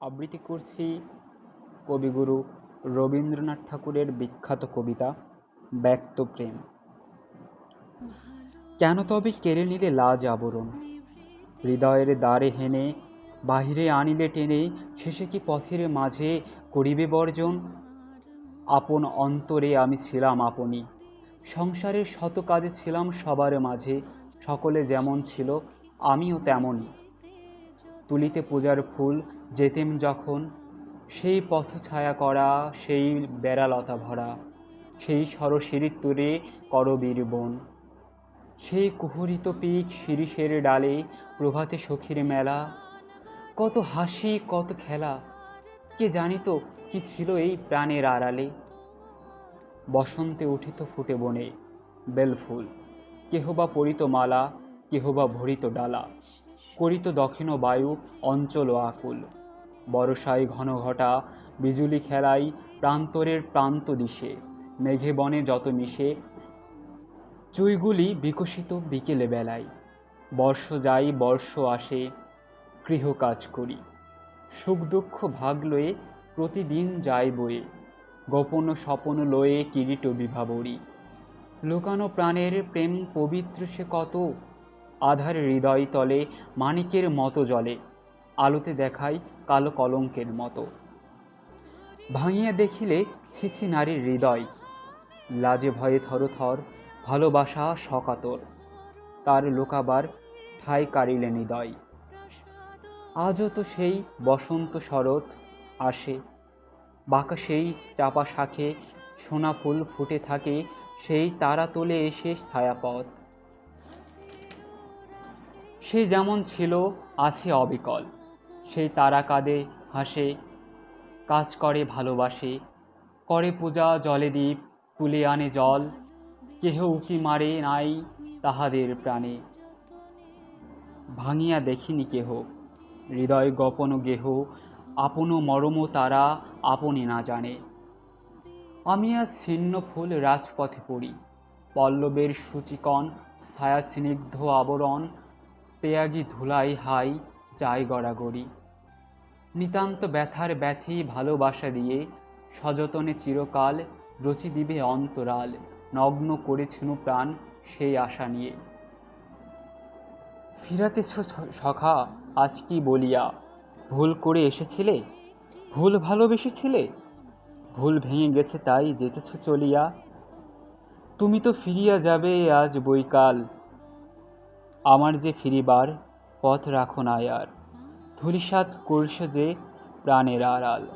আবৃত্তি করছি কবিগুরু রবীন্দ্রনাথ ঠাকুরের বিখ্যাত কবিতা, ব্যক্ত প্রেম। কেন তবে কেড়ে নিলে লাজ আবরণ? হৃদয়ের দ্বারে হেনে, বাহিরে আনিলে টেনে, শেষে কি পথের মাঝে করিবে বর্জন? আপন অন্তরে আমি ছিলাম আপনি, সংসারের শত কাজে ছিলাম সবার মাঝে, সকলে যেমন ছিল, আমিও তেমনই। তুলিতে পূজার ফুল, যেতেম যখন, সেই পথ ছায়া করা, সেই বেড়ালতা ভরা, সেই সরসিরির তুরে করবীর বন। সেই কুহরিত পিক শিরিষের ডালে, প্রভাতে সখীর মেলা। কত হাসি, কত খেলা, কে জানিত কি ছিল এই প্রাণের আড়ালে। বসন্তে উঠিত ফুটে বনে, বেলফুল কেহ বা পরিত মালা কেহ বা ভরিত ডালা। করিত দক্ষিণ বায়ু অঞ্চল আকুল। বরসায় ঘন ঘটা বিজুলি খেলাই প্রান্তরের প্রান্ত দিশে, মেঘে বনে যত মিশে, চুইগুলি বিকশিত বিকেলে বেলায়। বর্ষ যাই, বর্ষ আসে, গৃহ কাজ করি। সুখ দুঃখ ভাগ লয়ে প্রতিদিন যাই বয়ে, গোপন স্বপন লয়ে কিরিট বিভাবরী লুকানো প্রাণের প্রেম পবিত্র সে কত? আধার হৃদয় তলে, মানিকের মতো জলে, আলোতে দেখায় কালো কলঙ্কের মতো। ভাঙিয়া দেখিলে ছিছি নারীর হৃদয়, লাজে ভয়ে থরথর, ভালোবাসা সকাতর তার লোকাবার ঠাই কারিলে হৃদয়। আজও তো সেই বসন্ত শরৎ আসে, বাঁকা সেই চাপা শাখে সোনা ফুল ফুটে থাকে, সেই তারা তোলে এসে ছায়াপথ। সে যেমন ছিল, আছে অবিকল। সেই তারা কাঁদে, হাসে, কাজ করে, ভালোবাসে। করে পূজা, জলে দ্বীপ, তুলে আনে জল। কেহ উকি মারে নাই তাহাদের প্রাণে। ভাঙিয়া দেখিনি কেহ। হৃদয় গোপন গেহ, আপন মরম তারা আপনি না জানে। আমি আজ ছিন্ন ফুল রাজপথে পড়ি। পল্লবের সূচিকণ ছায়া স্নিগ্ধ আবরণ পেয়াগি ধুলাই হাই যাই গড়াগড়ি। নিতান্ত ব্যথার ব্যথি ভালোবাসা দিয়ে সযতনে চিরকাল রচি দিবে অন্তরাল, নগ্ন করেছিল প্রাণ সেই আশা নিয়ে। ফিরাতেছ সখা, আজ কি বলিয়া? ভুল করে এসেছিলে? ভুল ভালোবেসেছিলে? ভুল ভেঙে গেছে তাই যেতেছ চলিয়া? তুমি তো ফিরিয়া যাবে আজ বৈকাল। আমার যে ফিরিবার পথ রাখো না আর। ধূলিসাৎ করছে যে প্রাণের আড়াল।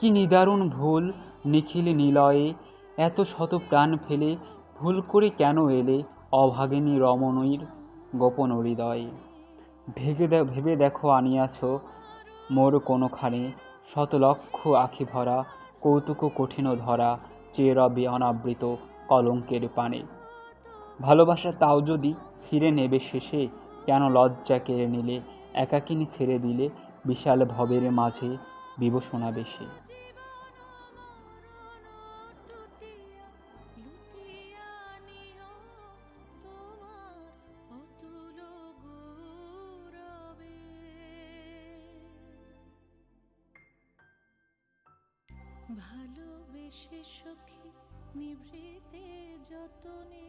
কি নিদারুণ ভুল নিখিল নিলয়ে, এত শত প্রাণ ফেলে, ভুল করে কেন এলে অভাগিনী রমণীর গোপন হৃদয়ে। দে ভেবে দেখো আনিয়াছ মোর কোনোখানে শত লক্ষ আখি ভরা, কৌতুক কঠিন ধরা চেয়ে রবে অনাবৃত কলঙ্কের পানে। ভালোবাসা তাও যদি ফিরে নেবে শেষে, কেন লজ্জা কেড়ে নিলে? একাকিনী ছেড়ে দিলে বিশাল ভবের মাঝে বিবসনা বেশি ভালোবেসে সখী নিভৃতে যতনে